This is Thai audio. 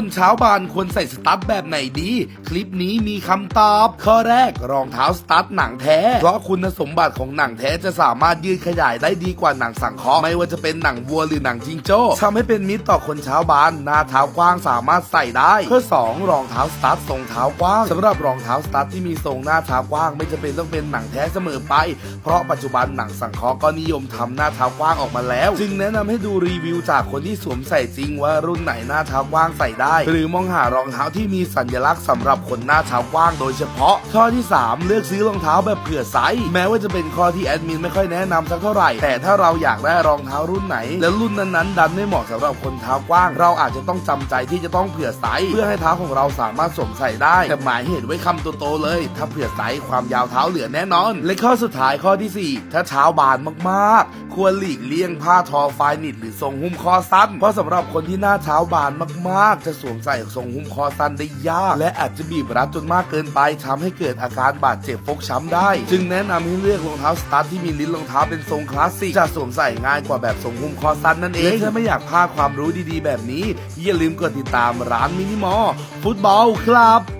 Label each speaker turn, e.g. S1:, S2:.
S1: คนเช้าบานควรใส่สตั๊ดแบบไหนดี คลิปนี้มีคำตอบ ข้อแรกรองเท้าสตั๊ดหนังแท้ เพราะคุณสมบัติของหนังแท้จะสามารถยืดขยายได้ดีกว่าหนังสังเคราะห์ไม่ว่าจะเป็นหนังวัวหรือหนังจิงโจ้ทำให้เป็นมิตรต่อคนเช้าบาน หน้าเท้ากว้างสามารถใส่ได้ ข้อสองรองเท้าสตั๊ดทรงเท้ากว้างสำหรับรองเท้าสตั๊ดที่มีทรงหน้าเท้ากว้าง ไม่จำเป็นต้องเป็นหนังแท้เสมอไป เพราะปัจจุบันหนังสังเคราะห์ก็นิยมทำหน้าเท้ากว้างออกมาแล้ว จึงแนะนำให้ดูรีวิวจากคนที่สวมใส่จริงว่ารุ่นไหนหน้าเท้ากว้างใส่ได้หรือมองหารองเท้าที่มีสัญลักษณ์สำหรับคนหน้าเท้ากว้างโดยเฉพาะ ข้อที่ 3 เลือกซื้อรองเท้าแบบเผื่อไซส์แม้ว่าจะเป็นข้อที่แอดมินไม่ค่อยแนะนำสักเท่าไหร่ แต่ถ้าเราอยากได้รองเท้ารุ่นไหน แล้วรุ่นนั้นๆ ดันไม่เหมาะสำหรับคนเท้ากว้าง เราอาจจะต้องจำใจที่จะต้องเผื่อไซส์เพื่อให้เท้าของเราสามารถสวมใส่ได้แต่หมายเหตุไว้คำโตๆเลย ถ้าเผื่อไซส์ความยาวเท้าเหลือแน่นอน และข้อสุดท้ายข้อที่สี่ถ้าเท้าบานมากๆ ควรหลีกเลี่ยงผ้าทอไฟนิดหรือทรงหุ้มคอสั้นเพราะสำหรับคนที่หน้าเท้าบานมากๆ จะสวมใส่ทรงหุ้มคอสั้นได้ยาก และอาจจะบีบรัดจนมากเกินไปทำให้เกิดอาการบาดเจ็บฟกช้ำได้ จึงแนะนำให้เลือกรองเท้าสตั๊ดทที่มีลิ้นรองเท้าเป็นทรงคลาสสิกจะสวมใส่ง่ายกว่าแบบทรงหุ้มคอสั้นนั่นเองและถ้าไม่อยากพลาดความรู้ดีๆ แบบนี้อย่าลืมกดติดตามร้านมินิมอลฟุตบอลครับ